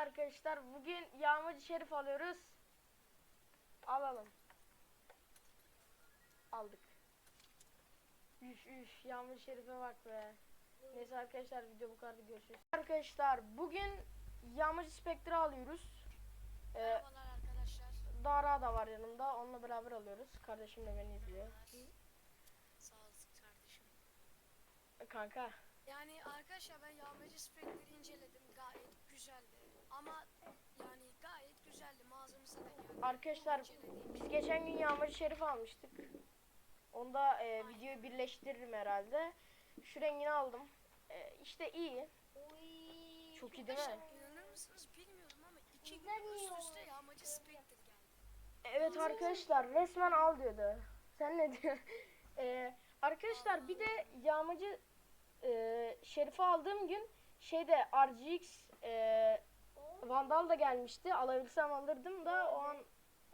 arkadaşlar bugün yağmacı şerif alıyoruz. Alalım. Aldık. Üf üf yağmacı şerife bak be. Neyse arkadaşlar video bu kadar görüşürüz. Arkadaşlar bugün yağmacı spektre alıyoruz. Ee, Merhabalar arkadaşlar. Dara da var yanımda. Onunla beraber alıyoruz. Kardeşim de beni izliyor. Sağ olasın kardeşim. Kanka. Yani arkadaşlar ben yağmacı spekleri Arkadaşlar biz geçen gün yağmacı şerif almıştık. Onda e, videoyu birleştiririm herhalde. Şu rengini aldım. E, işte iyi. Çok iyi değil mi? Arkadaşlar inanır mısınız bilmiyorum ama iki gün üst üste yağmacı spekter geldi. Evet arkadaşlar resmen al diyordu. Sen ne diyorsun? E, arkadaşlar bir de yağmacı e, şerifi aldığım gün şeyde RGX e, Vandal da gelmişti. Alabilsem alırdım da o an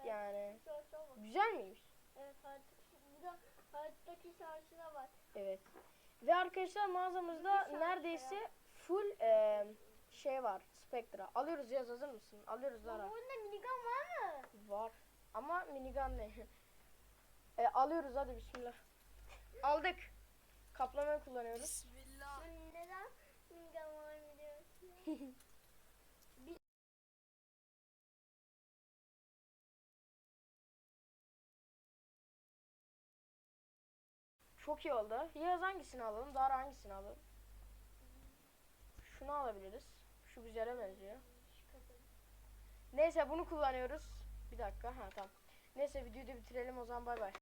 yani güzel miymiş? Evet artık burada hayattaki şarjına bak. Evet. Ve arkadaşlar mağazamızda neredeyse full e, şey var. Spectra. Alıyoruz yaz hazır mısın? Alıyoruz Lara. Burada minigun var mı? Var. Ama minigun ne? e, alıyoruz hadi bismillah. Aldık. Kaplamayı kullanıyoruz. Bismillah. Ben neden minigun var mı diyorsun? Çok iyi oldu. Yaz hangisini alalım? Dara hangisini alalım? Şunu alabiliriz. Şu güzele benziyor. Neyse bunu kullanıyoruz. Bir dakika. Ha tamam. Neyse videoyu da bitirelim o zaman bay bay.